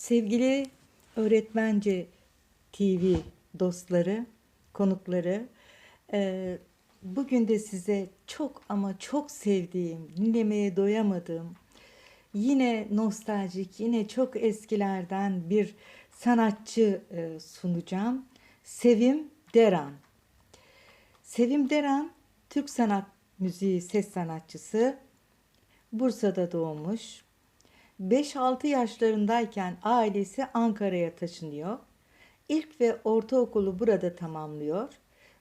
Sevgili Öğretmence TV dostları, konukları, eee, bugün de size çok ama çok sevdiğim, dinlemeye doyamadığım, yine nostaljik, yine çok eskilerden bir sanatçı eee, sunacağım. Sevim Deran. Sevim Deran, Türk sanat müziği ses sanatçısı. Bursa'da doğmuş. 5-6 yaşlarındayken ailesi Ankara'ya taşınıyor. İlk ve ortaokulu burada tamamlıyor.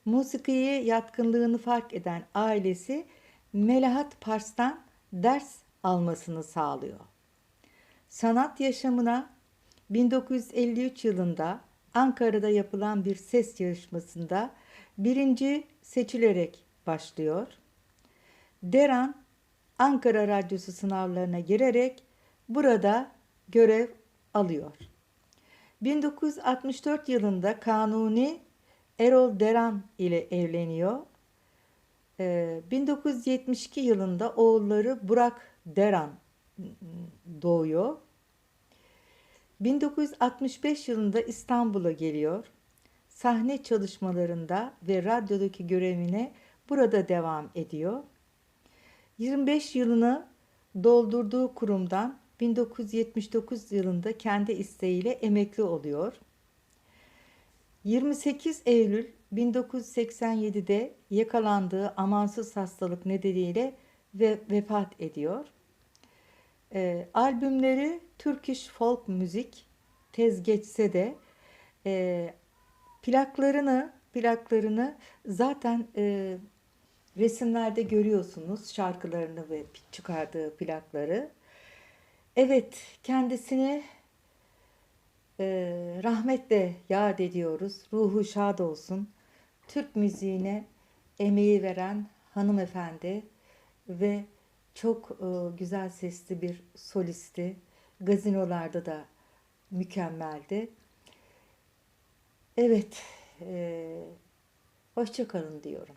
Musikiye yatkınlığını fark eden ailesi Melahat Pars'tan ders almasını sağlıyor. Sanat yaşamına 1953 yılında Ankara'da yapılan bir ses yarışmasında birinci seçilerek başlıyor. Deran Ankara Radyosu sınavlarına girerek burada görev alıyor. 1964 yılında Kanuni Erol Deran ile evleniyor. Ee, 1972 yılında oğulları Burak Deran doğuyor. 1965 yılında İstanbul'a geliyor. Sahne çalışmalarında ve radyodaki görevine burada devam ediyor. 25 yılını doldurduğu kurumdan 1979 yılında kendi isteğiyle emekli oluyor. 28 Eylül 1987'de yakalandığı amansız hastalık nedeniyle ve vefat ediyor. E, albümleri Turkish folk müzik tez geçse de e, plaklarını plaklarını zaten e, resimlerde görüyorsunuz şarkılarını ve çıkardığı plakları. Evet kendisini e, rahmetle yad ediyoruz. Ruhu şad olsun. Türk müziğine emeği veren hanımefendi ve çok e, güzel sesli bir solisti. Gazinolarda da mükemmeldi. Evet, e, hoşça kalın diyorum.